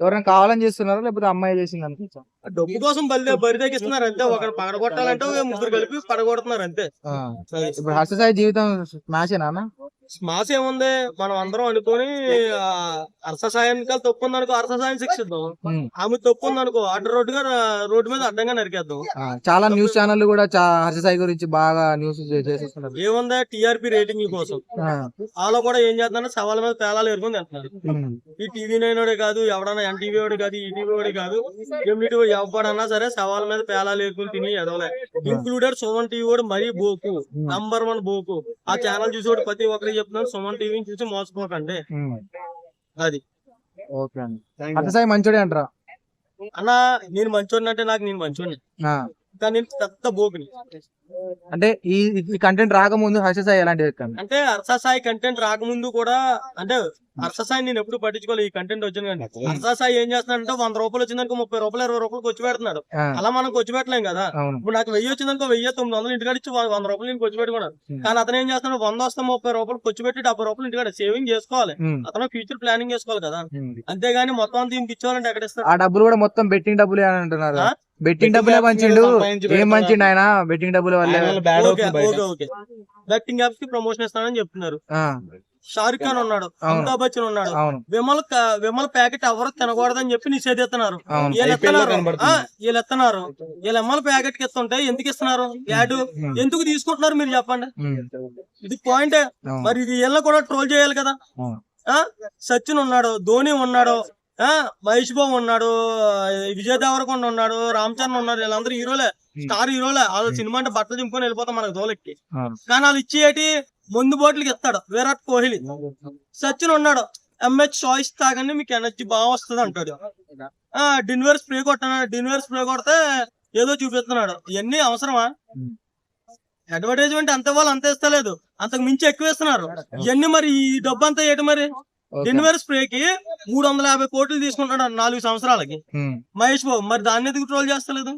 ఎవరైనా కావాలని చేస్తున్నారా? లేకపోతే అమ్మాయి చేసింది అనుకుంటా డబ్బు కోసం బలి బరి తగ్గిస్తున్నారు అంతే ఒకరు పగడగొట్టాలంటే ఓ ముగ్గురు కలిపి పడగొడుతున్నారు అంతే. ఇప్పుడు హర్ష సాయి జీవితం మ్యాచేనా స్మాస్ ఏముంది మనం అందరం అనుకొని అరస సాయానికి తప్పు ఉంది అనుకో అరస సాయం శిక్షిద్దాం. ఆమె తప్పు ఉంది అనుకో అడ్డ రోడ్డుగా రోడ్డు మీద అడ్డంగా నరికేద్దాం. చాలా న్యూస్ ఛానల్ కూడా హర్ష సాయి గురించి బాగా న్యూస్ చేసేస్తున్నారు. ఏముందా? టీఆర్పీ రేటింగ్ కోసం. వాళ్ళు కూడా ఏం చేస్తున్నారు సవాళ్ళ మీద పేలాలు ఎరుకొని తింటున్నారు ఈ టీవీ నైన్ వాడే కాదు ఎవడన్నా ఎన్టీవీ వాడు కాదు ఈటీవీ వాడు కాదు ఎంఈటీ ఎవడన్నా సరే సవాళ్ళ మీద పేలాలు ఎరుకొని తిని ఎదవలే. ఇంక్లూడెడ్ సుమన్ టీవీ వాడు మరీ బోకు. నంబర్ వన్ బోకు. ఆ ఛానల్ చూసి వాడు ప్రతి ఒక్కరికి చెప్తున్నాను సుమన్ టీవీని చూసి మోసపోకండి. అది. ఓకే అండి. హర్ష సాయి మంచోడే అంటారా? అన్న నేను మంచోడిని అంటే నాకు నేను మంచోడిని. నేను పెద్ద అంటే ఈ ఈ కంటెంట్ రాకముందు హర్ష సాయి ఎలాంటి వ్యక్తి అంటే హర్ష సాయి కంటెంట్ రాకముందు కూడా అంటే హర్ష సాయి నేను ఎప్పుడు పట్టించుకోలేదు ఈ కంటెంట్ వచ్చింది కానీ హర్ష సాయి ఏం చేస్తున్నాడంటే వంద రూపాయలు వచ్చిందనుకో ముప్పై రూపాయలు ఇరవై రూపాయలు ఖర్చు పెడుతున్నాడు అలా మనం ఖర్చు పెట్టలేం కదా ఇప్పుడు నాకు వెయ్యి వచ్చిందనుకో వెయ్యి తొమ్మిది వందలు ఇంటికాడ ఇచ్చి వంద రూపాయలు నేను ఖర్చు పెట్టుకున్నాను Hmm. కానీ అతను ఏం చేస్తున్నాడు వంద వస్తే ముప్పై రూపాయలు ఖర్చు పెట్టి డెబ్బై రూపాయలు ఇంటికాడ సేవింగ్ చేసుకోవాలి. అతను ఫ్యూచర్ ప్లానింగ్ చేసుకోవాలి కదా. అంతేగాని మొత్తం అంతా ఇచ్చేవాలంటే ఎక్కడ ఇస్తారు? ఆ డబ్బులు కూడా మొత్తం బెట్టింగ్ డబ్బులే అని అంటున్నారు? బెట్టింగ్ డబ్బులే మంచిండు ఏం మంచిండు ఆయన? బెట్టింగ్ డబ్బుల వల్లే. బెట్టింగ్ యాప్స్కి ప్రమోషన్ ఇస్తానని చెప్తున్నారు. ఆ, షారుఖ్ ఖాన్ ఉన్నాడు అమితాబ్ బచ్చన్ ఉన్నాడు. విమల్ విమల్ ప్యాకెట్ ఎవరు తినకూడదని చెప్పి నిషేధిస్తున్నారు. వీళ్ళు ఎత్తన్నారు. వీళ్ళు ఎత్తన్నారు. వీళ్ళు ఎమ్మల ప్యాకెట్కి ఇస్తుంటే ఎందుకు ఇస్తున్నారు? యాడ్. ఎందుకు తీసుకుంటున్నారు మీరు చెప్పండి. ఇది పాయింటే మరి ఇది వీళ్ళని కూడా ట్రోల్ చేయాలి కదా. సచిన్ ఉన్నాడు ధోని ఉన్నాడు మహేష్ బాబు ఉన్నాడు విజయ్ దేవరకొండ ఉన్నాడు రామ్ చరణ్ ఉన్నారు వీళ్ళందరూ హీరోలే స్టార్ హీరోలే. వాళ్ళు సినిమా అంటే బట్టలు చింపుకొని వెళ్ళిపోతాం మనకు దోలెక్కి. కానీ వాళ్ళు ఇచ్చేటి ముందు బాటిల్కి ఇస్తాడు విరాట్ కోహ్లీ. సచిన్ ఉన్నాడు ఎంహెచ్ చాయిస్ తాగండి మీకు ఎనర్జీ బాగా వస్తుంది అంటాడు. ఆ డిన్వేర్ స్ప్రే కొట్టాడు డిన్వేర్ స్ప్రే కొడితే ఏదో చూపిస్తున్నాడు. ఇవన్నీ అవసరమా. అడ్వర్టైజ్మెంట్ అంత వాళ్ళు అంత ఇస్తలేదు. అంతకు మించి ఎక్కువ ఇస్తున్నారు. ఇవన్నీ మరి ఈ డబ్బు అంతా ఏంటి మరి. డిన్వేర్ స్ప్రే కి మూడు వందల యాభై కోట్లు తీసుకుంటాడు నాలుగు సంవత్సరాలకి. మహేష్ బాబు మరి దాన్ని ఎందుకు ట్రోల్ చేస్తలేదు?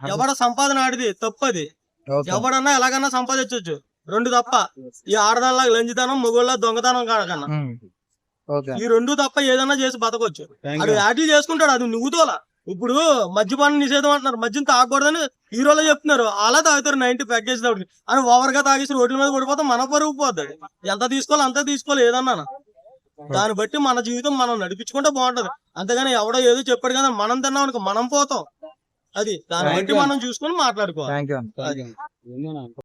ఎవడ సంపాదన ఆడిది? తప్పది. ఎవడన్నా ఎలాగన్నా సంపాదించవచ్చు రెండు తప్ప. ఈ ఆడదానిలా లంచితనం మొగోళ్ళ దొంగతనం కాడకన్నా ఈ రెండు తప్ప ఏదన్నా చేసి బతకొచ్చు. అది యాటిల్ చేసుకుంటాడు అది నువ్వుతోలా ఇప్పుడు మద్యపానం నిషేధం అంటున్నారు. మద్యం తాగకూడదని హీరోలో చెప్తున్నారు. అలా తాగుతారు నైన్టీ ప్యాకేజ్ తాగుడు అని ఓవర్గా తాగేసి రోడ్ల మీద పడిపోతే మన పరుగు పోద్ది ఎంత తీసుకోవాలి అంతే తీసుకోవాలి ఏదన్నా దాన్ని బట్టి మన జీవితం మనం నడిపించుకుంటే బాగుంటది. అంతేగాని ఎవడో ఏదో చెప్పాడు కదా మనం తిన్నాం అనుకో మనం పోతాం. అది దాన్ని బట్టి మనం చూసుకొని మాట్లాడుకోవాలి.